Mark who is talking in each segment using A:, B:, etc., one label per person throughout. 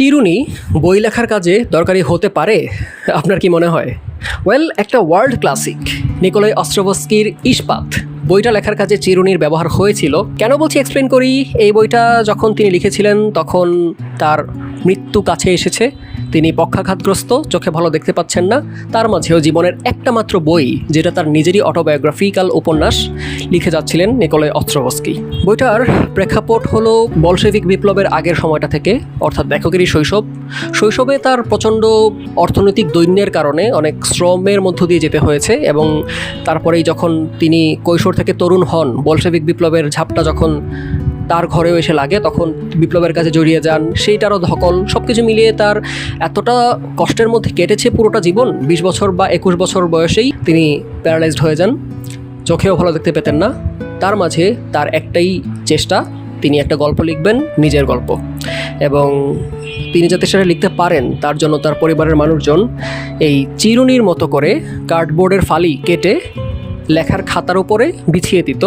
A: চিরুনি বই লেখার কাজে দরকারি হতে পারে, আপনার কি মনে হয়? ওয়েল একটা ওয়ার্ল্ড ক্লাসিক নিকোলাই অস্ট্রোভস্কির ইস্পাত। বইটা লেখার কাজে চিরুনির ব্যবহার হয়েছিল। কেন বলছি এক্সপ্লেন করি? এই বইটা যখন তিনি লিখেছিলেন, তখন তার মৃত্যু কাছে এসেছে। তিনি পক্ষাঘাতগ্রস্ত, চোখে ভালো দেখতে পাচ্ছেন না। তার মাঝেও জীবনের একটা মাত্র বই, যেটা তার নিজেরই অটোবায়োগ্রাফিক্যাল উপন্যাস, লিখে যাচ্ছিলেন নিকোলাই অস্ত্রবস্কি বইটার প্রেক্ষাপট হলো বলশেভিক বিপ্লবের আগের সময়টা থেকে, অর্থাৎ লেখকেরই শৈশব। শৈশবে তার প্রচণ্ড অর্থনৈতিক দৈন্যের কারণে অনেক শ্রমের মধ্য দিয়ে যেতে হয়েছে এবং তারপরেই যখন তিনি কৈশোর থেকে তরুণ হন, বলশেভিক বিপ্লবের ঝাপটা যখন তার ঘরেও এসে লাগে, তখন বিপ্লবের কাছে জড়িয়ে যান। সেইটারও ধকল সব কিছু মিলিয়ে তার এতটা কষ্টের মধ্যে কেটেছে পুরোটা জীবন, বিশ বছর বা একুশ বছর বয়সেই তিনি প্যারালাইজড হয়ে যান। চোখেও ভালো দেখতে পেতেন না। তার মাঝে তার একটাই চেষ্টা, তিনি একটা গল্প লিখবেন, নিজের গল্প। এবং তিনি যাতে সেটা লিখতে পারেন, তার জন্য তার পরিবারের মানুষজন এই চিরুনির মতো করে কার্ডবোর্ডের ফালি কেটে লেখার খাতার উপরে বিছিয়ে দিত।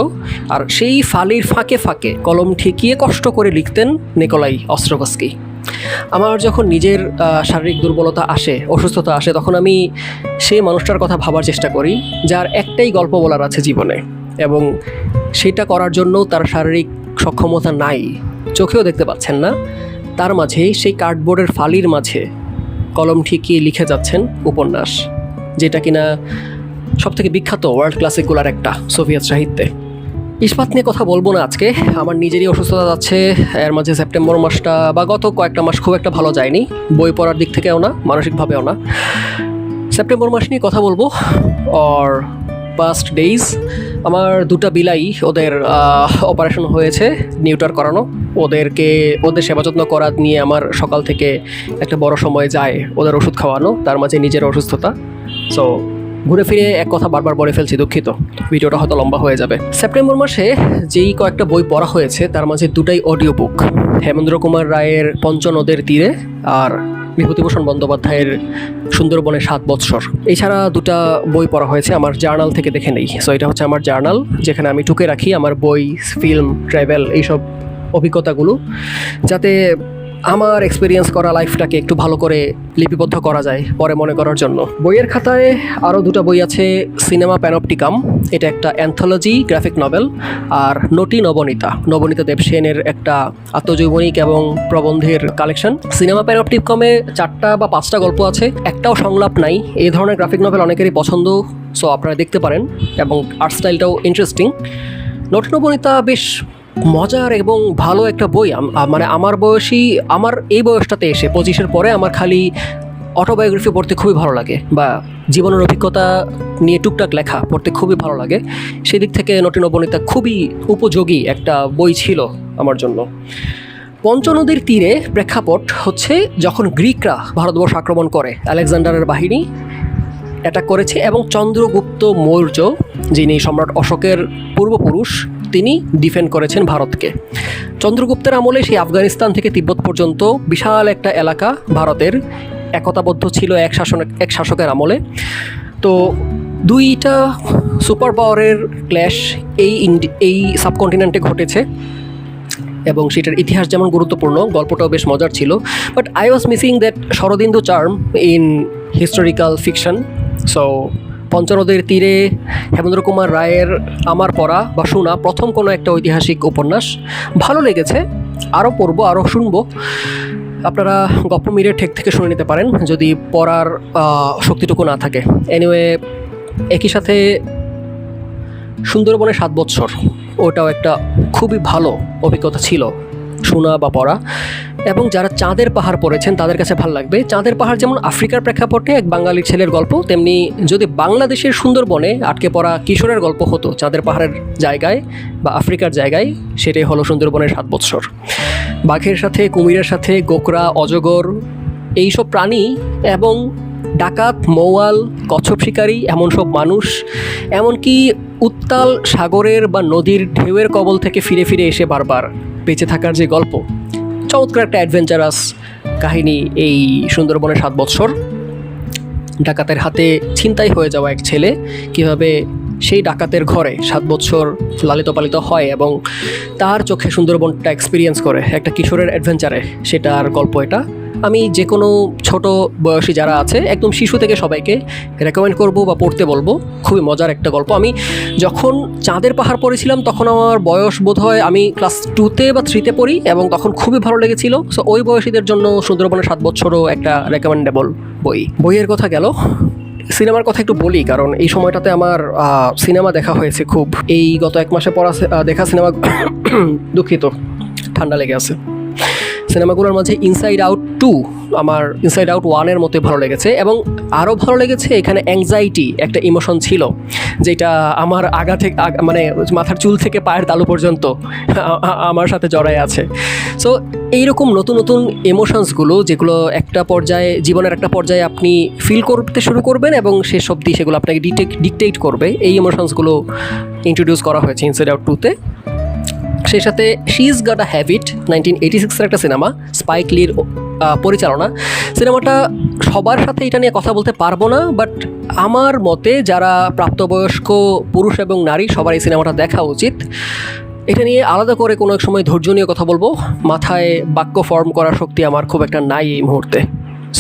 A: আর সেই ফালির ফাঁকে ফাঁকে কলম ঠেকিয়ে কষ্ট করে লিখতেন নিকোলাই অস্ট্রোভস্কি আমার যখন নিজের শারীরিক দুর্বলতা আসে, অসুস্থতা আসে, তখন আমি সেই মানুষটার কথা ভাবার চেষ্টা করি, যার একটাই গল্প বলার আছে জীবনে। এবং সেটা করার জন্য তার শারীরিক সক্ষমতা নাই। চোখেও দেখতে পাচ্ছেন না। তার মাঝে সেই কার্ডবোর্ডের ফালির মাঝে কলম ঠিকিয়ে লিখে যাচ্ছেন উপন্যাস, যেটা কিনা সব থেকে বিখ্যাত ওয়ার্ল্ড ক্লাসিকগুলার একটা সোভিয়েত সাহিত্যে। ইস্পাত নিয়ে কথা বলব না আজকে। আমার নিজেরই অসুস্থতা যাচ্ছে, এর মাঝে সেপ্টেম্বর মাসটা বা গত কয়েকটা মাস খুব একটা ভালো যায়নি। বই পড়ার দিক থেকেও না, মানসিকভাবেও না। সেপ্টেম্বর মাস নিয়ে কথা বলব অর পাস্ট ডেইজ আমার দুটা বিলাই ওদের অপারেশন হয়েছে নিউটার করানো। ওদেরকে, ওদের সেবা যত্ন করা নিয়ে আমার সকাল থেকে একটা বড় সময় যায় ওদের ওষুধ খাওয়ানো, তার মাঝে নিজের অসুস্থতা। সো ঘুরে ফিরে এক কথা বারবার বলে ফেলছি দুঃখিত। ভিডিওটা হয়তো লম্বা হয়ে যাবে। সেপ্টেম্বর মাসে যেই কয়েকটা বই পড়া হয়েছে, তার মাঝে দুটাই অডিও বুক হেমেন্দ্র কুমার রায়ের পঞ্চনদের তীরে আর বিভূতিভূষণ বন্দ্যোপাধ্যায়ের সুন্দরবনের সাত বৎসর। এছাড়া দুটা বই পড়া হয়েছে, আমার জার্নাল থেকে দেখে নেই। সো এটা হচ্ছে আমার জার্নাল, যেখানে আমি টুকে রাখি আমার বই ফিল্ম ট্রাভেল এইসব অভিজ্ঞতাগুলো। যাতে আমার এক্সপিরিয়েন্স করা লাইফটাকে একটু ভালো করে লিপিবদ্ধ করা যায় পরে মনে করার জন্য। বইয়ের খাতায় আরও দুটো বই আছে সিনেমা প্যানপটিকাম এটা একটা অ্যান্থোলজি গ্রাফিক নভেল আর নটি নবনীতা নবনীতা দেবসেনের একটা আত্মজৈবনিক এবং প্রবন্ধের কালেকশন সিনেমা প্যানপটিকমে চারটা বা পাঁচটা গল্প আছে, একটাও সংলাপ নাই। এই ধরনের গ্রাফিক নভেল অনেকেরই পছন্দ সো আপনারা দেখতে পারেন, এবং আর্ট স্টাইলটাও ইন্টারেস্টিং নটি নবনীতা বেশ মজার এবং ভালো একটা বই মানে আমার বয়সী, আমার এই বয়সটাতে এসে পঁচিশের পরে আমার খালি অটোবায়োগ্রাফি পড়তে খুবই ভালো লাগে বা জীবনের অভিজ্ঞতা নিয়ে টুকটাক লেখা পড়তে খুবই ভালো লাগে। সেদিক থেকে নটি নবনীতা খুবই উপযোগী একটা বই ছিল আমার জন্য। পঞ্চনদীর তীরে প্রেক্ষাপট হচ্ছে যখন গ্রিকরা ভারতবর্ষ আক্রমণ করে, আলেকজান্ডারের বাহিনী অ্যাটাক করেছে এবং চন্দ্রগুপ্ত মৌর্য, যিনি সম্রাট অশোকের পূর্বপুরুষ তিনি ডিফেন্ড করেছেন ভারতকে। চন্দ্রগুপ্তের আমলে সেই আফগানিস্তান থেকে তিব্বত পর্যন্ত বিশাল একটা এলাকা ভারতের। একতাবদ্ধ ছিল এক শাসন, এক শাসকের আমলে। তো দুইটা সুপার পাওয়ারের ক্ল্যাশ এই এই সাবকন্টিনেন্টে ঘটেছে। এবং সেটার ইতিহাস যেমন গুরুত্বপূর্ণ, গল্পটাও বেশ মজার ছিল। But I was missing that Sharadindu charm in historical fiction so পঞ্চনদের তীরে হেমেন্দ্র কুমার রায়ের আমার পড়া বা শোনা প্রথম কোনো একটা ঐতিহাসিক উপন্যাস। ভালো লেগেছে। আরও পড়ব আরও শুনব। আপনারা গপ্প মিরে ঠেক থেকে শুনে নিতে পারেন যদি পড়ার শক্তিটুকু না থাকে। এনিওয়ে একই সাথে সুন্দরবনে সাত বৎসর, ওটাও একটা খুবই ভালো অভিজ্ঞতা ছিল শোনা বা পড়া। এবং যারা চাঁদের পাহাড় পড়েছেন, তাদের কাছে ভালো লাগবে। চাঁদের পাহাড় যেমন আফ্রিকার প্রেক্ষাপটে এক বাঙালির ছেলের গল্প, তেমনি যদি বাংলাদেশের সুন্দরবনে আটকে পড়া কিশোরের গল্প হতো চাঁদের পাহাড়ের জায়গায় বা আফ্রিকার জায়গায়, সেটাই হলো সুন্দরবনের সাত বৎসর। বাঘের সাথে, কুমিরের সাথে, গোকরা, অজগর, এইসব প্রাণী এবং ডাকাত, মৌয়াল, কচ্ছপ শিকারী, এমন সব মানুষ, এমনকি উত্তাল সাগরের বা নদীর ঢেউয়ের কবল থেকে ফিরে ফিরে এসে বারবার বেঁচে থাকার যে গল্প চমৎকার একটা অ্যাডভেঞ্চারাস কাহিনী এই সুন্দরবনের সাত বছর ডাকাতের হাতে ছিনতাই হয়ে যাওয়া এক ছেলে, কীভাবে সেই ডাকাতের ঘরে সাত বছর লালিত পালিত হয় এবং তার চোখে সুন্দরবনটা এক্সপিরিয়েন্স করে। একটা কিশোরের অ্যাডভেঞ্চারে সেটার গল্প এটা। আমি যে কোনো ছোট বয়সী যারা আছে, একদম শিশু থেকে সবাইকে রেকমেন্ড করব বা পড়তে বলব। খুবই মজার একটা গল্প। আমি যখন চাঁদের পাহাড় পড়েছিলাম, তখন আমার বয়স বোধ হয় আমি ক্লাস টুতে বা থ্রিতে পড়ি এবং তখন খুবই ভালো লেগেছিল। সো ওই বয়সীদের জন্য সুন্দরবনের সাত বছরও একটা রেকমেন্ডেবল বই। বইয়ের কথা গেল। সিনেমার কথা একটু বলি, কারণ এই সময়টাতে আমার সিনেমা দেখা হয়েছে খুব। এই গত এক মাসে পড়া দেখা সিনেমা দুঃখিত, ঠান্ডা লেগে আছে। সিনেমাগুলোর মাঝে ইনসাইড আউট টু আমার ইনসাইড আউট ওয়ানের মতো ভালো লেগেছে এবং আরও ভালো লেগেছে এখানে অ্যাংজাইটি একটা ইমোশন ছিল, যেটা আমার আগা থেকে মানে মাথার চুল থেকে পায়ের তালু পর্যন্ত আমার সাথে জড়ায় আছে। সো এইরকম নতুন নতুন ইমোশনসগুলো যেগুলো একটা পর্যায়ে, জীবনের একটা পর্যায়ে আপনি ফিল করতে শুরু করবেন এবং শেষ অবধি সেগুলো আপনাকে ডিটেক ডিকটেট করবে, এই ইমোশনসগুলো ইন্ট্রোডিউস করা হয়েছে ইনসাইড আউট টুতে সেই সাথে she is a habit nineteen eighty সিক্সের একটা সিনেমা স্পাইক লির পরিচালনা। সিনেমাটা সবার সাথে এটা নিয়ে কথা বলতে পারব না বাট আমার মতে যারা প্রাপ্তবয়স্ক পুরুষ এবং নারী, সবার এই সিনেমাটা দেখা উচিত। এটা নিয়ে আলাদা করে কোনো এক সময় ধৈর্য নিয়ে কথা বলব। মাথায় বাক্য ফর্ম করার শক্তি আমার খুব একটা নাই এই মুহূর্তে।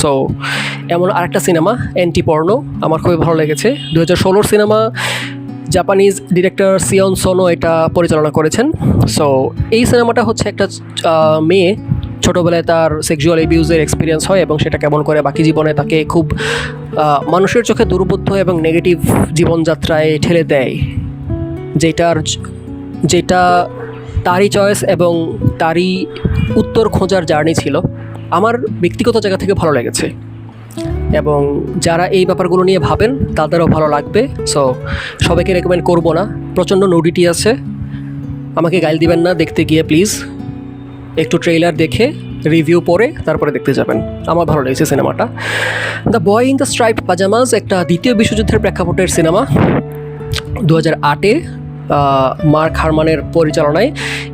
A: সো এমন আরেকটা সিনেমা অ্যান্টি পর্ণ আমার খুবই ভালো লেগেছে। দু হাজার ষোলোর cinema Japanese director Sion Sono এটা পরিচালনা করেছেন। সো এই সিনেমাটা হচ্ছে একটা মেয়ে ছোটোবেলায় তার সেক্সুয়াল এবিউজের এক্সপিরিয়েন্স হয় এবং সেটা কেমন করে বাকি জীবনে তাকে খুব মানুষের চোখে দুর্বোধ্য এবং নেগেটিভ জীবনযাত্রায় ঠেলে দেয়। যেটার, যেটা তারই চয়েস এবং তারই উত্তর খোঁজার জার্নি ছিল। আমার ব্যক্তিগত জায়গা থেকে ভালো লেগেছে। এবং যারা এই ব্যাপারগুলো নিয়ে ভাবেন, তাদেরও ভালো লাগবে। সো সবাইকে রেকমেন্ড করব না। প্রচণ্ড নোডিটি আছে। আমাকে গাইল দিবেন না, দেখতে গিয়ে প্লিজ একটু ট্রেইলার দেখে রিভিউ পরে তারপরে দেখতে যাবেন। আমার ভালো লেগেছে সিনেমাটা। The boy in the stripe pyjamas একটা দ্বিতীয় বিশ্বযুদ্ধের প্রেক্ষাপটের সিনেমা। দু হাজার আটে মার্ক হারমানের পরিচালনায়।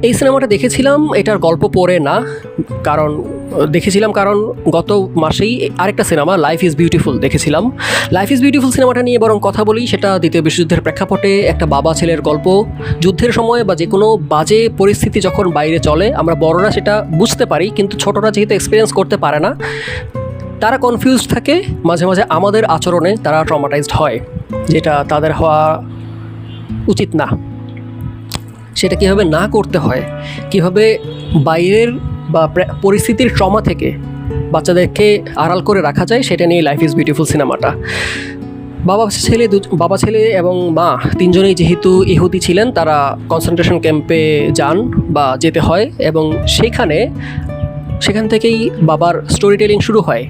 A: এই সিনেমাটা দেখেছিলাম, এটার গল্প পড়ে না, কারণ, দেখেছিলাম কারণ গত মাসেই আরেকটা সিনেমা লাইফ ইজ বিউটিফুল দেখেছিলাম। লাইফ ইজ বিউটিফুল সিনেমাটা নিয়ে বরং কথা বলি, সেটা দ্বিতীয় বিশ্বযুদ্ধের প্রেক্ষাপটে একটা বাবা ছেলের গল্প। যুদ্ধের সময় বা যে কোনো বাজে পরিস্থিতি যখন বাইরে চলে, আমরা বড়রা সেটা বুঝতে পারি, কিন্তু ছোটরা যেহেতু এক্সপিরিয়েন্স করতে পারে না, তারা কনফিউজ থাকে, মাঝে মাঝে আমাদের আচরণে তারা ট্রমাটাইজড হয়, যেটা তাদের হওয়া উচিত না। সেটা কীভাবে না করতে হয়, কীভাবে বাইরের বা পরিস্থিতির ট্রমা থেকে বাচ্চাদেরকে আড়াল করে রাখা যায়, সেটা নিয়ে লাইফ ইজ বিউটিফুল সিনেমাটা। বাবা ছেলে দু- বাবা ছেলে এবং মা তিনজনেই যেহেতু ইহুদি ছিলেন, তারা কনসেন্ট্রেশন ক্যাম্পে যান বা যেতে হয় এবং সেখানে, সেখান থেকেই বাবার স্টোরি টেলিং শুরু হয়।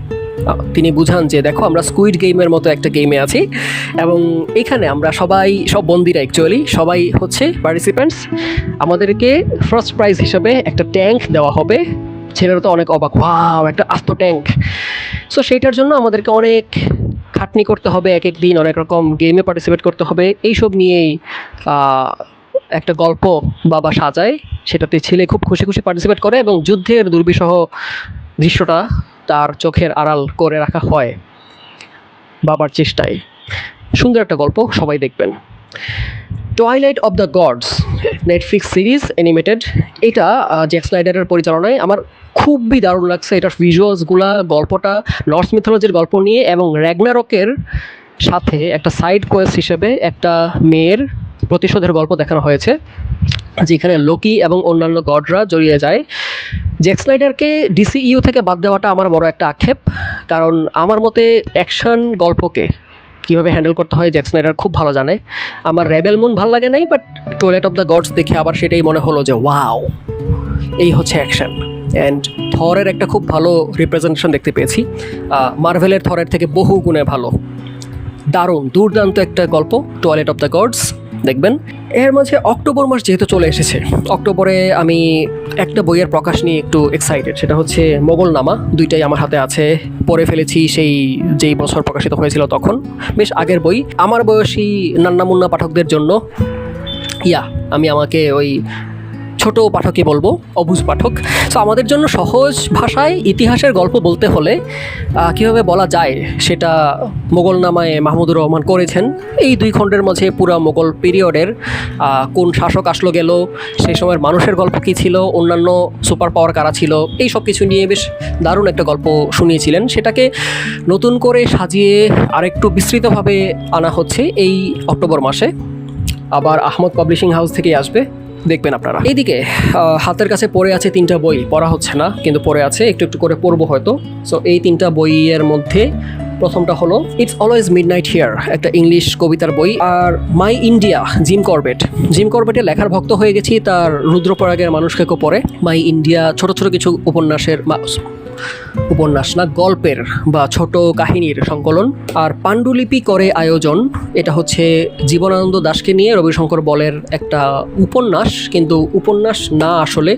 A: তিনি বুঝান যে, দেখো, আমরা স্কুইড গেমের মতো একটা গেমে আছি এবং এখানে আমরা সবাই, সব বন্দিরা অ্যাকচুয়ালি সবাই হচ্ছে পার্টিসিপেন্টস আমাদেরকে ফার্স্ট প্রাইজ হিসেবে একটা ট্যাঙ্ক দেওয়া হবে। ছেলেরা তো অনেক অবাক ওয়াও একটা আস্ত ট্যাঙ্ক সো সেইটার জন্য আমাদেরকে অনেক খাটনি করতে হবে, এক এক দিন অনেক রকম গেমে পার্টিসিপেট করতে হবে। এইসব নিয়েই একটা গল্প বাবা সাজায়। সেটাতে ছেলে খুব খুশি খুশি পার্টিসিপেট করে এবং যুদ্ধের দুর্বিষহ দৃশ্যটা তার চোখের আড়াল করে রাখা হয় বাবার চেষ্টায়। সুন্দর একটা গল্প, সবাই দেখবেন। Twilight of the Gods Netflix series animated এটা জ্যাক স্নাইডারের পরিচালনায় আমার খুবই দারুণ লাগছে এটার ভিজুয়ালসগুলা গল্পটা নর্থ মিথোলজির গল্প নিয়ে এবং র্যাগনারকের সাথে একটা সাইড কোয়েস্ট হিসেবে একটা মেয়ের প্রতিশোধের গল্প দেখানো হয়েছে। যেখানে লোকি এবং অন্যান্য গডরা জড়িয়ে যায়। জ্যাক স্নাইডারকে ডিসিইউ থেকে বাদ দেওয়াটা আমার বড় একটা আক্ষেপ, কারণ আমার মতে অ্যাকশন গল্পকে কীভাবে হ্যান্ডেল করতে হয় জ্যাক স্নাইডার খুব ভালো জানে। আমার রেবেল মুন ভালো লাগে নাই, but Twilight of the Gods দেখে আবার সেটাই মনে হলো যে, ওয়াও, এই হচ্ছে অ্যাকশন। অ্যান্ড থরের একটা খুব ভালো রিপ্রেজেন্টেশন দেখতে পেয়েছি। মার্ভেলের থরের থেকে বহু গুণে ভালো। দারুণ, দুর্দান্ত একটা গল্প, টয়লেট অফ দ্য গডস। দেখবেন। এর মাঝে অক্টোবর মাস যেহেতু চলে এসেছে, অক্টোবরে আমি একটা বইয়ের প্রকাশ নিয়ে একটু এক্সাইটেড সেটা হচ্ছে মোগল নামা দুইটাই আমার হাতে আছে, পড়ে ফেলেছি সেই যেই বছর প্রকাশিত হয়েছিল তখন। বেশ আগের বই। আমার বয়সী নান্না মুন্না পাঠকদের জন্য, ইয়া, আমি আমাকে ওই ছোট পাঠকই বলব, অবুজ পাঠক। সো আমাদের জন্য সহজ ভাষায় ইতিহাসের গল্প বলতে হলে কীভাবে বলা যায় সেটা মোগল নামায় মাহমুদুর রহমান করেছেন। এই দুই খণ্ডের মাঝে পুরা মোগল পিরিয়ডের কোন শাসক আসলো গেল, সেই সময়ের মানুষের গল্প কী ছিল, অন্যান্য সুপার পাওয়ার কারা ছিল, এই সব কিছু নিয়ে বেশ দারুণ একটা গল্প শুনিয়েছিলেন। সেটাকে নতুন করে সাজিয়ে আরেকটু বিস্তৃতভাবে আনা হচ্ছে এই অক্টোবর মাসে। আবার আহমদ পাবলিশিং হাউস থেকেই আসবে। দেখবেন আপনারা। এদিকে হাতের কাছে পড়ে আছে তিনটা বই, পড়া হচ্ছে না, কিন্তু পড়ে আছে, একটু একটু করে পড়ব হয়তো। সো এই তিনটা বইয়ের মধ্যে প্রথমটা হলো it's always midnight here একটা ইংলিশ কবিতার বই, আর my India Jim Corbett Jim করবেটের লেখার ভক্ত হয়ে গেছি, তার রুদ্রপরাগের মানুষকে পড়ে। মাই ইন্ডিয়া ছোট ছোট কিছু উপন্যাসের উপন্যাস না, গল্পের বা ছোট কাহিনীর সংকলন। আর পাণ্ডুলিপি করে আয়োজন। এটা হচ্ছে জীবনানন্দ দাশকে নিয়ে রবিশঙ্কর বলের একটা উপন্যাস। কিন্তু উপন্যাস না আসলে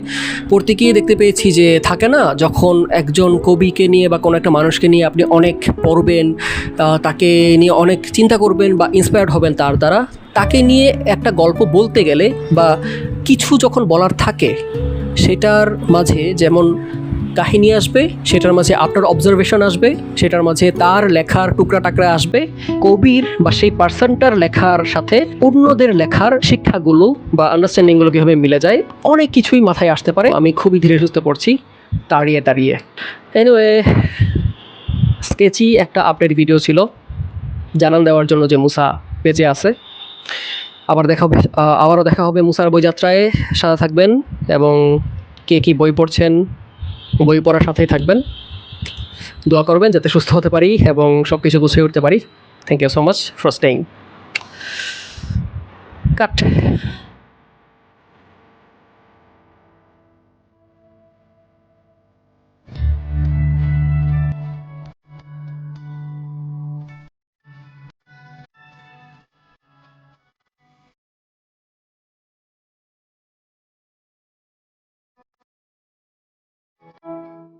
A: পড়তে গিয়ে দেখতে পেয়েছি যে থাকে না, যখন একজন কবিকে নিয়ে বা কোনো একটা মানুষকে নিয়ে আপনি অনেক পড়বেন তাকে নিয়ে অনেক চিন্তা করবেন বা ইন্সপায়ার্ড হবেন তার দ্বারা, তাকে নিয়ে একটা গল্প বলতে গেলে বা কিছু যখন বলার থাকে, সেটার মাঝে যেমন কাহিনী আসবে, সেটার মাঝে আপনার অবজারভেশন আসবে, সেটার মাঝে তার লেখার টুকরা টাকরা আসবে, কবির বা সেই পার্সনটার লেখার সাথে অন্যদের লেখার শিক্ষাগুলো বা আন্ডারস্ট্যান্ডিংগুলো কীভাবে মিলে যায়, অনেক কিছুই মাথায় আসতে পারে। আমি খুবই ধীরে সুস্থে পড়ছি, দাঁড়িয়ে দাঁড়িয়ে। এনিওয়ে স্কেচি একটা আপডেট ভিডিও ছিল, জানান দেওয়ার জন্য যে মুসা বেঁচে আছে। আবার দেখা হবে আবারও দেখা হবে মুসার বইযাত্রায়। সাথে থাকবেন এবং কে কী বই পড়ছেন বই পড়ার সাথেই থাকবেন। দোয়া করবেন যাতে সুস্থ হতে পারি এবং সব কিছু গুছিয়ে উঠতে পারি। Thank you so much for staying cut